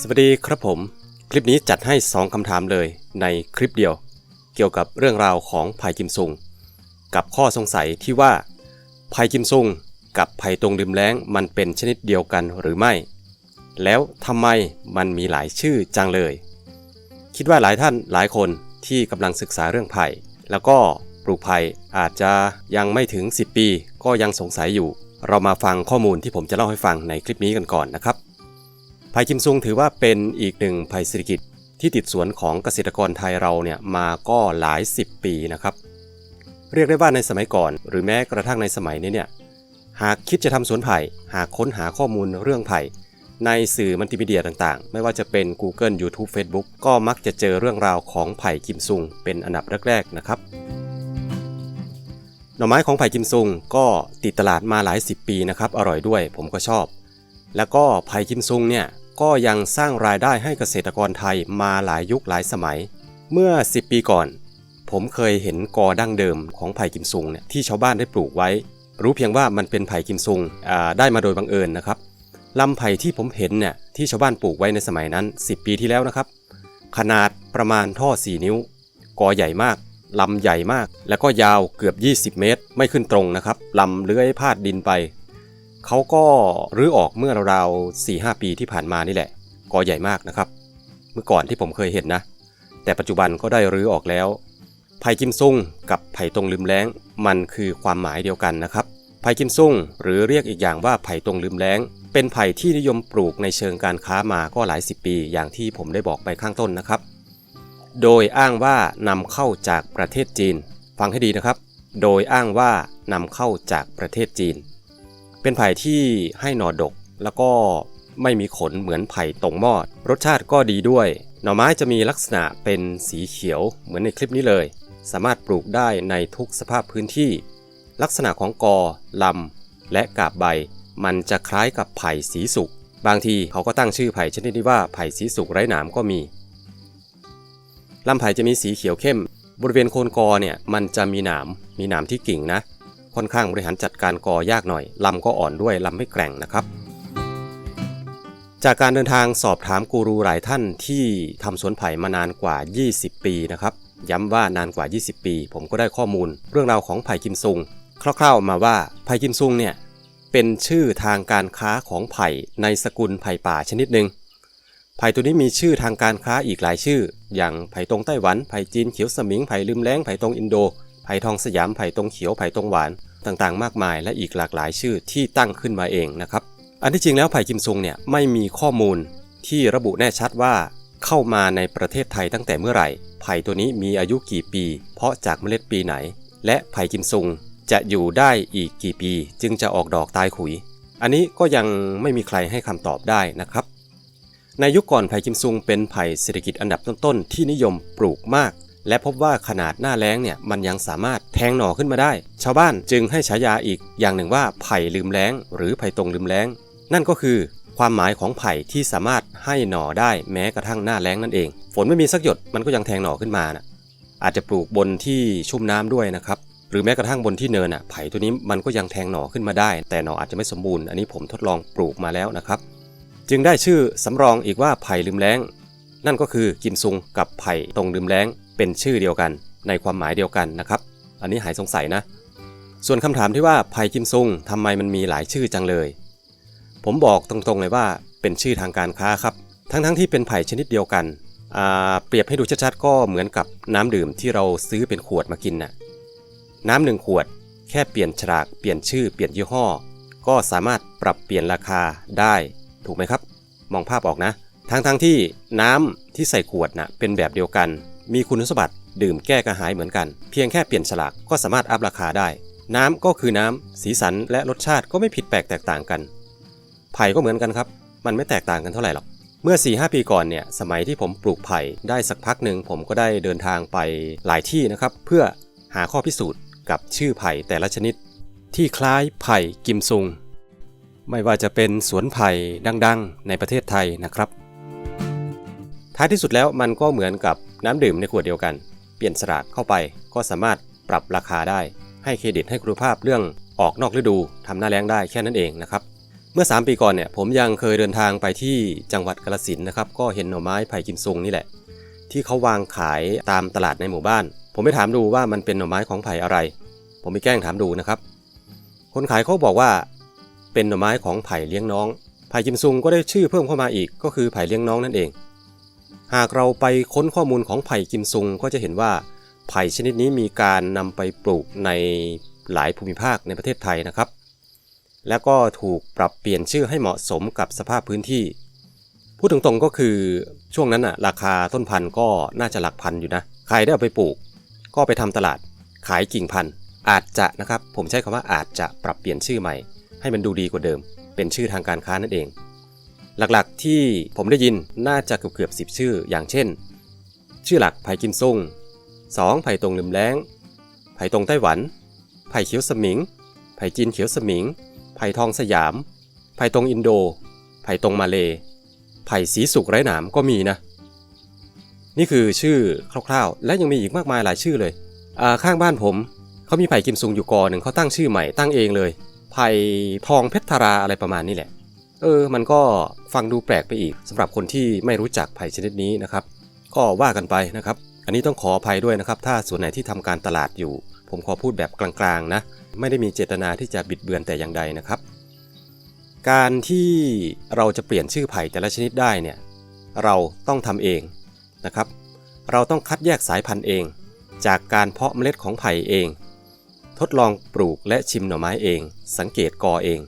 สวัสดีครับผม คลิปนี้จัดให้ 2คำถามเลยในคลิปเดียว เกี่ยวกับเรื่องราวของไผ่กิมซุง กับข้อสงสัยที่ว่าไผ่กิมซุง กับไผ่ตรงริมแล้งมันเป็นชนิดเดียวกันหรือไม่ แล้วทำไมมันมีหลายชื่อจังเลย คิดว่าหลายท่านหลายคนที่กำลังศึกษาเรื่องไผ่แล้วก็ปลูกไผ่อาจจะยังไม่ถึง 10 ปี ก็ยังสงสัยอยู่ เรามาฟังข้อมูลที่ผมจะเล่าให้ฟังในคลิปนี้กันก่อนนะครับ ไผ่กิมซุงถือว่าเป็นอีกหนึ่งไผ่เศรษฐกิจที่ติดสวนของเกษตรกรไทยเราเนี่ยมาก็หลาย 10 ปีนะครับ เรียกได้ว่าในสมัยก่อน หรือแม้กระทั่งในสมัยนี้เนี่ยหากคิดจะทำสวนไผ่หากค้นหาข้อมูลเรื่องไผ่ในสื่อมัลติมีเดียต่างๆ ไม่ว่าจะเป็น Google YouTube Facebook ก็มักจะเจอเรื่องราวของไผ่กิมซุงเป็นอันดับแรกๆนะครับ หน่อไม้ของไผ่กิมซุงก็ติดตลาดมาหลายสิบปีนะครับ อร่อยด้วยผมก็ชอบ แล้วก็ไผ่กิมซุงเนี่ย ก็ยังสร้างรายได้ให้เกษตรกรไทยมาหลายยุคหลายสมัย เมื่อ 10 ปีก่อน ผมเคยเห็นกอดั้งเดิมของไผ่กิมซุงเนี่ยที่ชาวบ้านได้ปลูกไว้ รู้เพียงว่ามันเป็นไผ่กิมซุงได้มาโดยบังเอิญนะครับลำไผ่ที่ผมเห็นเนี่ยที่ชาวบ้านปลูกไว้ในสมัยนั้น 10 ปีที่แล้วนะครับ ขนาดประมาณท่อ 4 นิ้ว กอใหญ่มากลำใหญ่มาก แล้วก็ยาวเกือบ 20 เมตร ไม่ขึ้นตรงนะครับลำเลื้อยพาดดินไป เขาก็รื้อออกเมื่อราวๆ4-5ปีที่ผ่านมานี่แหละกอใหญ่มากนะครับ เมื่อก่อนที่ผมเคยเห็นนะ แต่ปัจจุบันก็ได้รื้อออกแล้วไผ่กิมซุงกับไผ่ตรงลืมแล้ง มันคือความหมายเดียวกันนะครับไผ่กิมซุงหรือเรียกอีกอย่างว่าไผ่ตรงลืมแล้ง เป็นไผ่ที่นิยมปลูกในเชิงการค้ามาก็หลายสิบปี อย่างที่ผมได้บอกไปข้างต้นนะครับ โดยอ้างว่านำเข้าจากประเทศจีน ฟังให้ดีนะครับ โดยอ้างว่านำเข้าจากประเทศจีน เป็นไผ่ที่ให้หน่อดก แล้วก็ไม่มีขนเหมือนไผ่ตรงมอด รสชาติก็ดีด้วย หน่อไม้จะมีลักษณะเป็นสีเขียวเหมือนในคลิปนี้เลย สามารถปลูกได้ในทุกสภาพพื้นที่ ลักษณะของกอ ลำ และกาบใบ มันจะคล้ายกับไผ่สีสุก บางทีเขาก็ตั้งชื่อไผ่ชนิดนี้ว่าไผ่สีสุกไร้หนามก็มี ลำไผ่จะมีสีเขียวเข้ม บริเวณโคนกอเนี่ยมันจะมีหนาม มีหนามที่กิ่งนะ ค่อนข้างบริหารจัดการกอยากหน่อยลำก็อ่อนด้วยลำไม่แกร่งนะครับ จากการเดินทางสอบถามกูรูหลายท่านที่ทำสวนไผ่มานานกว่า 20 ปีนะครับ ย้ำว่านานกว่า 20 ปี ผมก็ได้ข้อมูล เรื่องราวของไผ่กิมซุงคร่าวๆมาว่าไผ่กิมซุงเนี่ยเป็นชื่อทางการค้าของไผ่ในสกุลไผ่ป่าชนิดหนึ่งไผ่ตัวนี้มีชื่อทางการค้าอีกหลายชื่อ อย่างไผ่ตรงไต้หวัน ไผ่จีนเขียวสมิง ไผ่ลืมแล้ง ไผ่ตรงอินโด ไผ่ทองสยามไผ่ตรงเขียวไผ่ตรงหวานต่างๆ มากมายและอีกหลากหลายชื่อที่ตั้งขึ้นมาเองนะครับ อันที่จริงแล้วไผ่กิมซุงเนี่ยไม่มีข้อมูลที่ระบุแน่ชัดว่าเข้ามาในประเทศไทยตั้งแต่เมื่อไหร่ ไผ่ตัวนี้มีอายุกี่ปี เพราะจากเมล็ดปีไหน และไผ่กิมซุงจะอยู่ได้อีกกี่ปี จึงจะออกดอกตายขุย อันนี้ก็ยังไม่มีใครให้คำตอบได้นะครับ ในยุคก่อนไผ่กิมซุงเป็นไผ่เศรษฐกิจอันดับต้นๆที่นิยมปลูกมาก และพบว่าขนาดหน้าแล้งเนี่ยมันยังสามารถแทงหน่อขึ้นมาได้ ชาวบ้านจึงให้ฉายาอีกอย่างหนึ่งว่าไผ่ลืมแล้ง หรือไผ่ตรงลืมแล้ง นั่นก็คือความหมายของไผ่ที่สามารถให้หน่อได้แม้กระทั่งหน้าแล้งนั่นเอง ฝนไม่มีสักหยดมันก็ยังแทงหน่อขึ้นมานะอาจจะปลูกบนที่ชุ่มน้ำด้วยนะครับหรือแม้กระทั่งบนที่เนินอะไผ่ตัวนี้มันก็ยังแทงหน่อขึ้นมาได้ แต่หน่ออาจจะไม่สมบูรณ์อันนี้ผมทดลองปลูกมาแล้วนะครับ จึงได้ชื่อสำรองอีกว่าไผ่ลืมแล้ง นั่นก็คือกิมซุงกับไผ่ตรงลืมแล้ง เป็นชื่อเดียวกันในความหมายเดียวกันนะครับ อันนี้หายสงสัยนะ ส่วนคำถามที่ว่าไผ่กิมซุงทำไมมันมีหลายชื่อจังเลย ผมบอกตรงๆเลยว่าเป็นชื่อทางการค้าครับ ทั้งๆที่เป็นไผ่ชนิดเดียวกันอ่าเปรียบให้ดูชัดๆก็เหมือนกับน้ำดื่มที่เราซื้อเป็นขวดมากินน่ะน้ำหนึ่งขวด แค่เปลี่ยนฉลากเปลี่ยนชื่อเปลี่ยนยี่ห้อ ก็สามารถปรับเปลี่ยนราคาได้ถูกไหมครับ มองภาพออกนะทั้งๆทที่น้ำที่ใส่ขวดน่ะเป็นแบบเดียวกัน มีคุณสมบัติดื่มแก้กระหายเหมือนกัน เพียงแค่เปลี่ยนฉลากก็สามารถอัพราคาได้ น้ำก็คือน้ำ สีสันและรสชาติก็ไม่ผิดแปลกแตกต่างกัน ไผ่ก็เหมือนกันครับ มันไม่แตกต่างกันเท่าไหร่หรอก เมื่อ 4-5 ปีก่อนเนี่ย สมัยที่ผมปลูกไผ่ได้สักพักหนึ่งผมก็ได้เดินทางไปหลายที่นะครับ เพื่อหาข้อพิสูจน์กับชื่อไผ่แต่ละชนิด ที่คล้ายไผ่กิมซุง ไม่ว่าจะเป็นสวนไผ่ดัง ๆ ในประเทศไทยนะครับ ท้ายที่สุดแล้วมันก็เหมือนกับ น้ำดื่มในขวดเดียวกัน เปลี่ยนสลากเข้าไปก็สามารถปรับราคาได้ ให้เครดิตให้คุณภาพเรื่องออกนอกฤดูทำหน้าแล้งได้แค่นั้นเองนะครับเมื่อ 3 ปีก่อนเนี่ยผมยังเคยเดินทางไปที่จังหวัดกาฬสินนะครับก็เห็นหน่อไม้ไผ่กิมซุงนี่แหละ ที่เขาวางขายตามตลาดในหมู่บ้าน ผมไปถามดูว่ามันเป็นหน่อไม้ของไผ่อะไร ผมไปแกล้งถามดูนะครับ คนขายเขาบอกว่า เป็นหน่อไม้ของไผ่เลี้ยงน้องไผ่กิมซุงก็ได้ชื่อเพิ่มเข้ามาอีกก็คือไผ่เลี้ยงน้องนั่นเอง หากเราไปค้นข้อมูลของไผ่กิมซุงก็จะเห็นว่าไผ่ชนิดนี้มีการนำไปปลูกในหลายภูมิภาคในประเทศไทยนะครับ แล้วก็ถูกปรับเปลี่ยนชื่อให้เหมาะสมกับสภาพพื้นที่ พูดตรงๆก็คือช่วงนั้นอะราคาต้นพันธุ์ก็น่าจะหลักพันอยู่นะ ใครได้เอาไปปลูก ก็ไปทำตลาดขายกิ่งพันธุ์ อาจจะนะครับ ผมใช้คำว่าอาจจะปรับเปลี่ยนชื่อใหม่ ให้มันดูดีกว่าเดิม เป็นชื่อทางการค้านั่นเอง หลักๆที่ผมได้ยินน่าจะเกือบเกือบสิบชื่อ อย่างเช่น ชื่อหลักไผ่กิมซุง 2. ไผ่ตรงลืมแล้ง ไผ่ตรงไต้หวัน ไผ่เขียวสมิง ไผ่จีนเขียวสมิง ไผ่ทองสยาม ไผ่ตรงอินโด ไผ่ตรงมาเลไผ่สีสุกไร้หนามก็มีนะ นี่คือชื่อคร่าวๆ และยังมีอีกมากมายหลายชื่อเลยอ่าข้างบ้านผมเขามีไผ่กิมซุงอยู่กอหนึ่งเขาตั้งชื่อใหม่ตั้งเองเลย ไผ่ทองเพชรธาราอะไรประมาณนี้แหละ เออ มันก็ฟังดูแปลกไปอีกสำหรับคนที่ไม่รู้จักไผ่ชนิดนี้นะครับ ก็ว่ากันไปนะครับ อันนี้ต้องขออภัยด้วยนะครับ ถ้าส่วนไหนที่ทำการตลาดอยู่ ผมขอพูดแบบกลางๆนะ ไม่ได้มีเจตนาที่จะบิดเบือนแต่อย่างใดนะครับ การที่เราจะเปลี่ยนชื่อไผ่แต่ละชนิดได้เนี่ย เราต้องทำเองนะครับ เราต้องคัดแยกสายพันธุ์เอง จากการเพาะเมล็ดของไผ่เอง ทดลองปลูกและชิมหน่อไม้เอง สังเกตกอเอง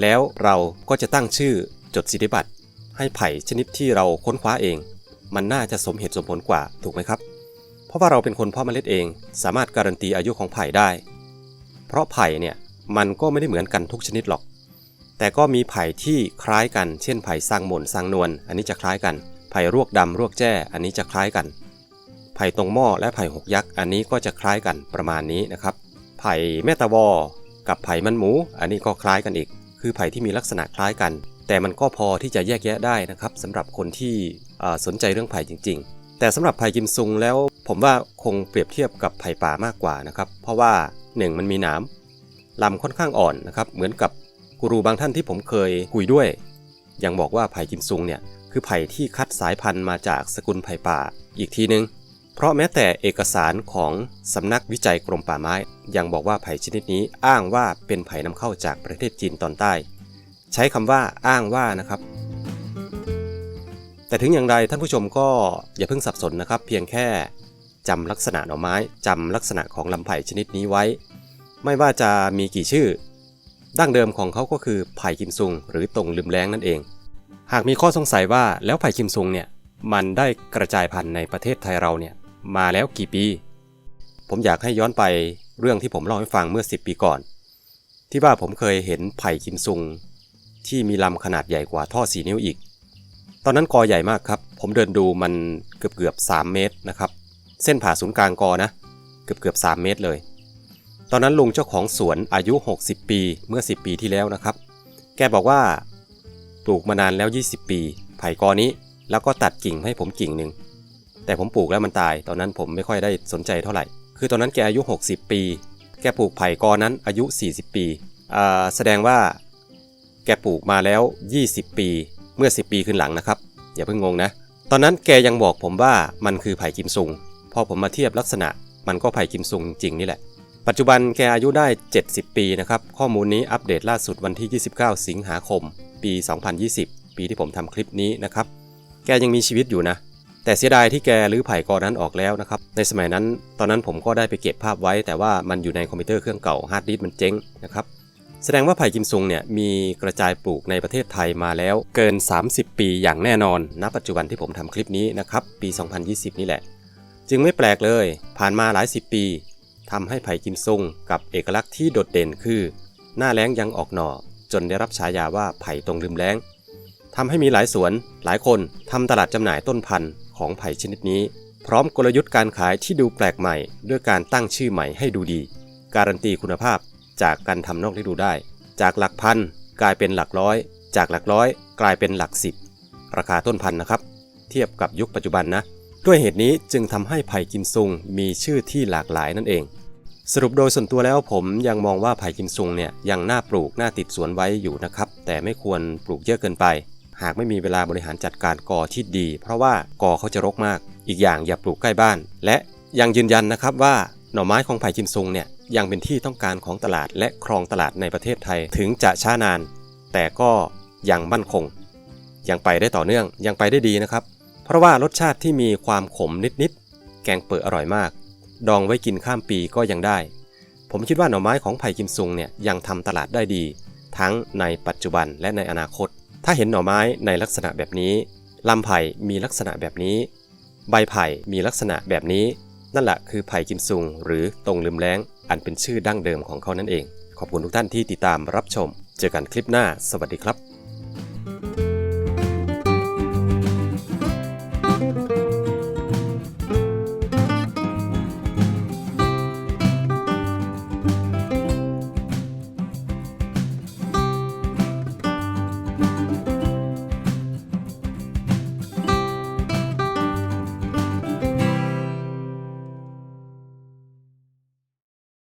แล้วเราก็จะตั้งชื่อจดสิทธิบัตรให้ไผ่ชนิดที่เราค้นคว้าเอง มันน่าจะสมเหตุสมผลกว่าถูกไหมครับ เพราะว่าเราเป็นคนเพาะเมล็ดเอง สามารถการันตีอายุของไผ่ได้ เพราะไผ่เนี่ยมันก็ไม่ได้เหมือนกันทุกชนิดหรอก แต่ก็มีไผ่ที่คล้ายกัน เช่นไผ่สร้างหม่นสร้างนวล อันนี้จะคล้ายกัน ไผ่รวกดำรวกแจ้ อันนี้จะคล้ายกัน ไผ่ตรงหม้อและไผ่หกยักษ์ อันนี้ก็จะคล้ายกันประมาณนี้นะครับ ไผ่แม่ตะวอ กับไผ่มันหมู อันนี้ก็คล้ายกันอีก คือไผ่ที่มีลักษณะคล้ายกัน แต่มันก็พอที่จะแยกแยะได้นะครับสำหรับคนที่สนใจเรื่องไผ่จริง ๆ แต่สำหรับไผ่กิมซุงแล้ว ผมว่าคงเปรียบเทียบกับไผ่ป่ามากกว่านะครับ เพราะว่า 1 มันมีหนามลำค่อนข้างอ่อนนะครับ เหมือนกับกูรูบางท่านที่ผมเคยคุยด้วย ยังบอกว่าไผ่กิมซุงเนี่ยคือไผ่ที่คัดสายพันธุ์มาจากสกุลไผ่ป่าอีกทีนึง เพราะแม้แต่เอกสารของสำนักวิจัยกรมป่าไม้ ยังบอกว่าไผ่ชนิดนี้อ้างว่าเป็นไผ่นำเข้าจากประเทศจีนตอนใต้ ใช้คำว่าอ้างว่านะครับ แต่ถึงอย่างไรท่านผู้ชมก็อย่าเพิ่งสับสนนะครับ เพียงแค่จำลักษณะหน่อไม้จำลักษณะของลำไผ่ชนิดนี้ไว้ ไม่ว่าจะมีกี่ชื่อ ดั้งเดิมของเขาก็คือไผ่กิมซุง หรือตรงลืมแรงนั่นเอง หากมีข้อสงสัยว่าแล้วไผ่กิมซุงเนี่ยมันได้กระจายพันธุ์ในประเทศไทยเราเนี่ย มาแล้วกี่ปี ผมอยากให้ย้อนไปเรื่องที่ผมเล่าให้ฟังเมื่อ 10 ปีก่อน ที่ว่าผมเคยเห็นไผ่กิมซุง ที่มีลำขนาดใหญ่กว่าท่อ4นิ้วอีก ตอนนั้นกอใหญ่มากครับ ผมเดินดูมันเกือบเกือบ3เมตรนะครับ เส้นผ่าศูนย์กลางกอนะ เกือบเกือบ3เมตรเลย ตอนนั้นลุงเจ้าของสวนอายุ 60 ปีเมื่อ 10 ปีที่แล้วนะครับ แกบอกว่าปลูกมานานแล้ว 20 ปี ไผ่กอนี้ แล้วก็ตัดกิ่งให้ผมกิ่งหนึ่ง แต่ผมปลูกแล้วมันตาย ตอนนั้นผมไม่ค่อยได้สนใจเท่าไหร่ คือตอนนั้นแกอายุ 60 ปี แกปลูกไผ่กอนั้นอายุ 40 ปีอ่าแสดงว่า แกปลูกมาแล้ว 20 ปีเมื่อ 10 ปีขึ้นหลังนะครับ อย่าเพิ่งงงนะ ตอนนั้นแกยังบอกผมว่ามันคือไผ่กิมซุง พอผมมาเทียบลักษณะ มันก็ไผ่กิมซุงจริงนี่แหละ ปัจจุบันแกอายุได้ 70 ปีนะครับ ข้อมูลนี้อัปเดตล่าสุดวันที่ 29 สิงหาคม ปี 2020 ปีที่ผมทำคลิปนี้นะครับ แกยังมีชีวิตอยู่นะ แต่เสียดายที่แกรื้อไผ่กอนั้นออกแล้วนะครับ ในสมัยนั้น ตอนนั้นผมก็ได้ไปเก็บภาพไว้ แต่ว่ามันอยู่ในคอมพิวเตอร์เครื่องเก่าฮาร์ดดิสก์มันเจ๊งนะครับ แสดงว่าไผ่กิมซุงเนี่ยมีกระจายปลูกในประเทศไทยมาแล้วเกิน 30 ปีอย่างแน่นอน ณ ปัจจุบันที่ผมทำคลิปนี้นะครับปี 2020 นี่แหละ จึงไม่แปลกเลย ผ่านมาหลายสิบปีทำให้ไผ่กิมซุงกับเอกลักษณ์ที่โดดเด่นคือ หน้าแล้งยังออกหน่อ จนได้รับฉายาว่าไผ่ตรงลืมแล้งทำให้มีหลายสวนหลายคนทำตลาดจำหน่ายต้นพันธุ์ ของไผ่ชนิดนี้ พร้อมกลยุทธ์การขายที่ดูแปลกใหม่ ด้วยการตั้งชื่อใหม่ให้ดูดี การันตีคุณภาพจากการทำนอกฤดูได้ จากหลักพันกลายเป็นหลักร้อย จากหลักร้อย กลายเป็นหลักสิบราคาต้นพันนะครับ เทียบกับยุคปัจจุบันนะ ด้วยเหตุนี้จึงทำให้ไผ่กิมซุงมีชื่อที่หลากหลายนั่นเอง สรุปโดยส่วนตัวแล้วผมยังมองว่าไผ่กิมซุงเนี่ยยังน่าปลูกน่าติดสวนไว้อยู่นะครับ แต่ไม่ควรปลูกเยอะเกินไป หากไม่มีเวลาบริหารจัดการกอที่ดี เพราะว่ากอเขาจะรกมาก อีกอย่างอย่าปลูกใกล้บ้าน และยังยืนยันนะครับว่าหน่อไม้ของไผ่กิมซุงเนี่ยยังเป็นที่ต้องการของตลาดและครองตลาดในประเทศไทยถึงจะช้านาน แต่ก็ยังมั่นคง ยังไปได้ต่อเนื่องยังไปได้ดีนะครับ เพราะว่ารสชาติที่มีความขมนิดๆแกงเปิดอร่อยมาก ดองไว้กินข้ามปีก็ยังได้ ผมคิดว่าหน่อไม้ของไผ่กิมซุงเนี่ยยังทำตลาดได้ดี ทั้งในปัจจุบันและในอนาคต ถ้าเห็นหน่อไม้ในลักษณะแบบนี้ลำไผ่มีลักษณะแบบนี้ ใบไผ่มีลักษณะแบบนี้ นั่นแหละคือไผ่กิมซุง หรือตรงลืมแล้ง อันเป็นชื่อดั้งเดิมของเขานั่นเอง ขอบคุณทุกท่านที่ติดตามรับชม เจอกันคลิปหน้า สวัสดีครับ